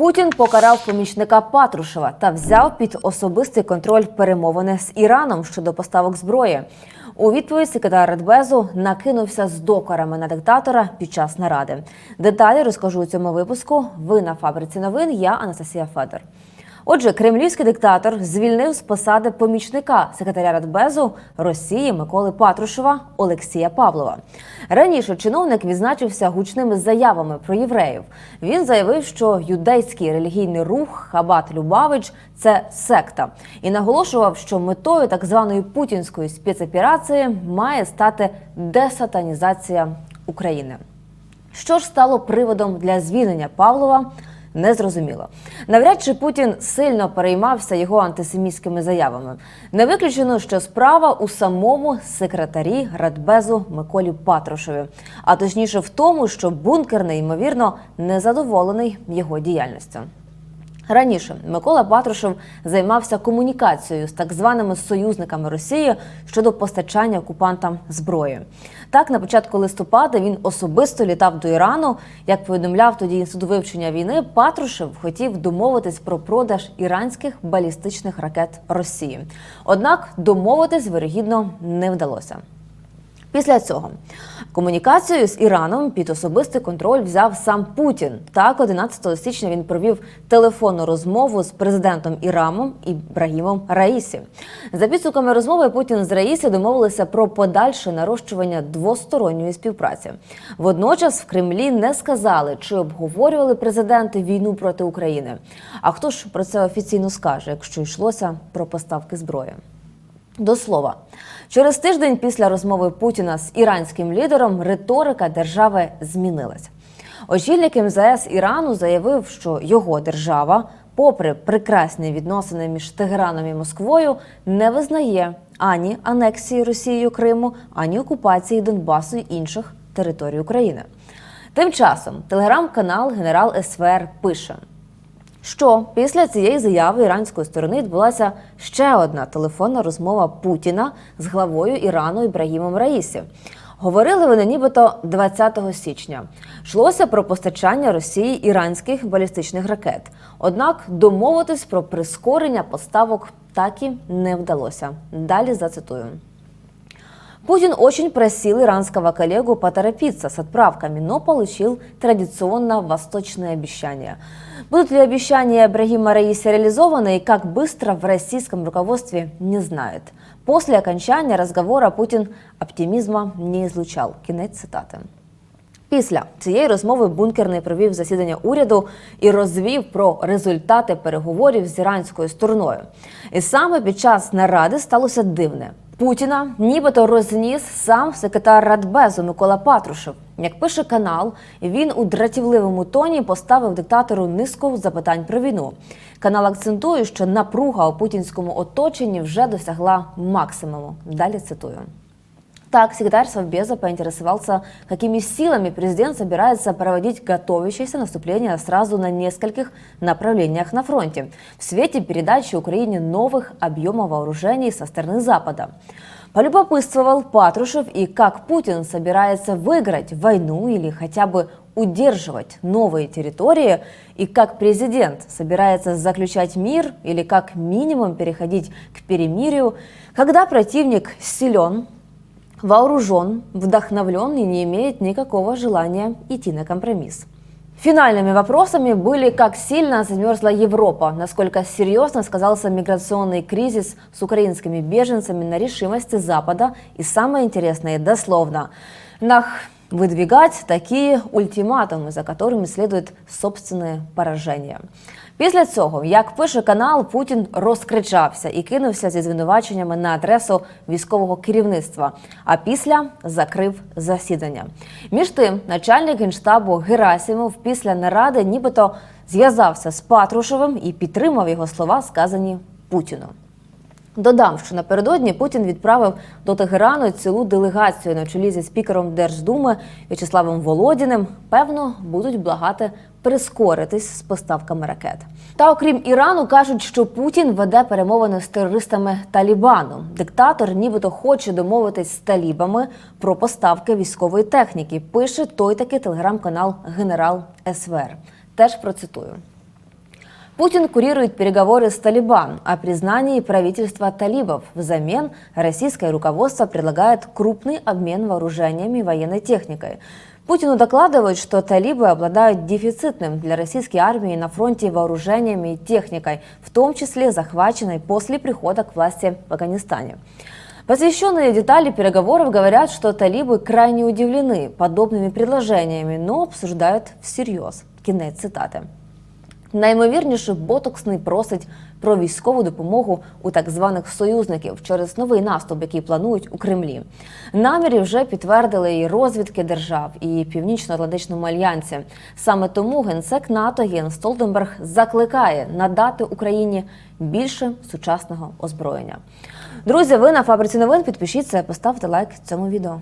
Путін покарав помічника Патрушева та взяв під особистий контроль перемовини з Іраном щодо поставок зброї. У відповідь секретар Радбезу накинувся з докорами на диктатора під час наради. Деталі розкажу у цьому випуску. Ви на фабриці новин. Я Анастасія Федор. Отже, кремлівський диктатор звільнив з посади помічника секретаря Радбезу Росії Миколи Патрушева Олексія Павлова. Раніше чиновник відзначився гучними заявами про євреїв. Він заявив, що юдейський релігійний рух Хабат Любавич це секта, і наголошував, що метою так званої путінської спецоперації має стати десатанізація України. Що ж стало приводом для звільнення Павлова? Незрозуміло. Навряд чи Путін сильно переймався його антисемітськими заявами. Не виключено, що справа у самому секретарі Радбезу Миколі Патрушеві, а точніше в тому, що бункер неймовірно незадоволений його діяльністю. Раніше Микола Патрушев займався комунікацією з так званими союзниками Росії щодо постачання окупантам зброї. Так, на початку листопада він особисто літав до Ірану. Як повідомляв тоді інститут вивчення війни, Патрушев хотів домовитись про продаж іранських балістичних ракет Росії. Однак домовитись вирогідно не вдалося. Після цього комунікацію з Іраном під особистий контроль взяв сам Путін. Так, 11 січня він провів телефонну розмову з президентом Ірану Ібрагімом Раїсі. За підсумками розмови Путін з Раїсі домовилися про подальше нарощування двосторонньої співпраці. Водночас в Кремлі не сказали, чи обговорювали президенти війну проти України. А хто ж про це офіційно скаже, якщо йшлося про поставки зброї? До слова, через тиждень після розмови Путіна з іранським лідером риторика держави змінилась. Очільник МЗС Ірану заявив, що його держава, попри прекрасні відносини між Тегераном і Москвою, не визнає ані анексії Росією Криму, ані окупації Донбасу і інших територій України. Тим часом телеграм-канал Генерал СВР пише що після цієї заяви іранської сторони відбулася ще одна телефонна розмова Путіна з главою Ірану Ібрагімом Раїсі. Говорили вони нібито 20 січня. Йшлося про постачання Росії іранських балістичних ракет. Однак домовитись про прискорення поставок так і не вдалося. Далі зацитую. Путин очень просил иранского коллегу поторопиться с отправками, но получил традиционно восточные обещания. Будут ли обещания Ибрагима Раиси реализованы и как быстро в российском руководстве не знает. После окончания разговора Путин оптимизма не излучал. Кінець цитати. Після цієї розмови бункерний провів засідання уряду і розвів про результати переговорів з іранською стороною. І саме під час наради сталося дивне. Путіна нібито розніс сам секретар Радбезу Микола Патрушев. Як пише канал, він у дратівливому тоні поставив диктатору низку запитань про війну. Канал акцентує, що напруга у путінському оточенні вже досягла максимуму. Далі цитую. Так, секретарь Совбеза поинтересовался, какими силами президент собирается проводить готовящееся наступление сразу на нескольких направлениях на фронте в свете передачи Украине новых объемов вооружений со стороны Запада. Полюбопытствовал Патрушев и как Путин собирается выиграть войну или хотя бы удерживать новые территории, и как президент собирается заключать мир или как минимум переходить к перемирию, когда противник силен, вооружен, вдохновлен и не имеет никакого желания идти на компромисс. Финальными вопросами были, как сильно замерзла Европа, насколько серьезно сказался миграционный кризис с украинскими беженцами на решимости Запада и, самое интересное, дословно, нах выдвигать такие ультиматумы, за которыми следует собственное поражение. Після цього, як пише канал, Путін розкричався і кинувся зі звинуваченнями на адресу військового керівництва. А після закрив засідання. Між тим, начальник генштабу Герасимов після наради нібито зв'язався з Патрушевим і підтримав його слова, сказані Путіну. Додам, що напередодні Путін відправив до Тегерану цілу делегацію на чолі зі спікером Держдуми В'ячеславом Володіним. Певно, будуть благати прискоритись з поставками ракет. Та окрім Ірану, кажуть, що Путін веде перемовини з терористами Талібану. Диктатор, нібито хоче домовитись з талібами про поставки військової техніки. Пише той таки телеграм-канал Генерал СВР. Теж процитую. Путин курирует переговоры с Талибан о признании правительства талибов. Взамен российское руководство предлагает крупный обмен вооружениями и военной техникой. Путину докладывают, что талибы обладают дефицитным для российской армии на фронте вооружениями и техникой, в том числе захваченной после прихода к власти в Афганистане. Посвященные детали переговоров говорят, что талибы крайне удивлены подобными предложениями, но обсуждают всерйоз. Кінець цитати. Наймовірніше, Ботоксний просить про військову допомогу у так званих союзників через новий наступ, який планують у Кремлі. Наміри вже підтвердили і розвідки держав, і Північно-Атлантичному альянсі. Саме тому генсек НАТО Єн Столтенберг закликає надати Україні більше сучасного озброєння. Друзі, ви на фабриці новин підпишіться, поставте лайк цьому відео.